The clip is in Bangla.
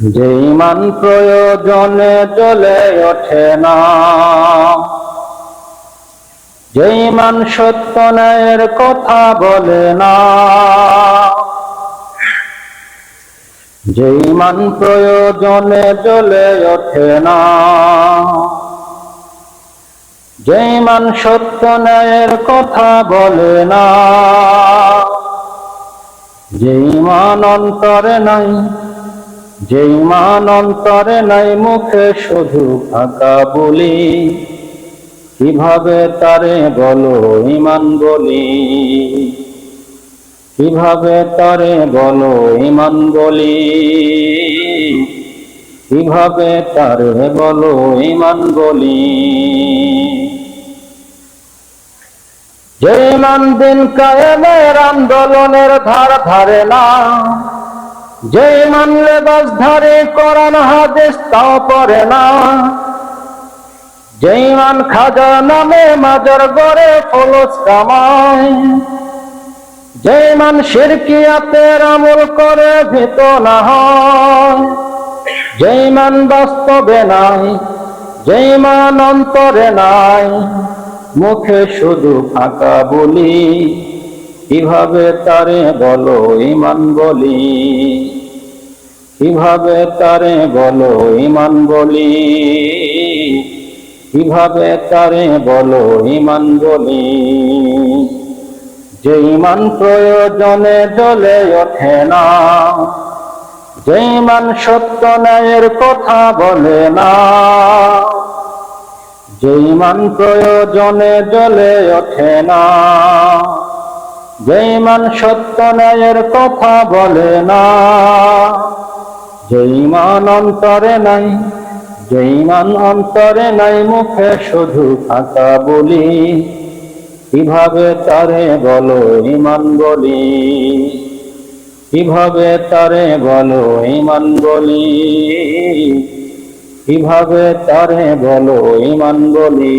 যে ইমান প্রয়োজনে জ্বলে ওঠে না। যে ইমান সত্য ন্যায়ের কথা বলে না। যে ইমান প্রয়োজনে জ্বলে ওঠে না। যে ইমান সত্য ন্যায়ের কথা বলে না। যে ইমান অন্তরে নাই যে ইমান অন্তরে নাই মুখে শুধু ফাঁকা বলি, কীভাবে তারে বলো ইমান বলি? কীভাবে তারে বলো ইমান বলি? কীভাবে তারে বলো ইমান বলি? যে ইমান দিন কায়েমের আন্দোলনের ধার ধারে না যে ইমান লেবাস ধারে কোরআন হাদিস, তাও পড়ে না। যে ইমান খাজা নামে মাজার গড়ে, ফলস কামায়। যে ইমান শিরকিয়াতের আমল করে, ভীত না হয়। যে ইমান বাস্তবে নাই যে ইমান অন্তরে নাই, মুখে শুধু ফাঁকা বলি। কীভাবে তারে বলো ইমান বলি? কীভাবে তারে বলো ইমান বলি? কীভাবে তারে বলো ইমান বলি? যে ইমান প্রয়োজনে জ্বলে ওঠে না, যে ইমান সত্য ন্যায়ের কথা বলে না, যে ইমান প্রয়োজনে জ্বলে ওঠে না। যে ইমান সত্য ন্যায়ের কথা বলে না যে ইমান অন্তরে নাই যে ইমান অন্তরে নাই মুখে শুধু ফাঁকা বলি, কীভাবে তারে বলো ইমান বলি, কীভাবে তারে বলো ইমান বলি, কীভাবে তারে বলো ইমান বলি।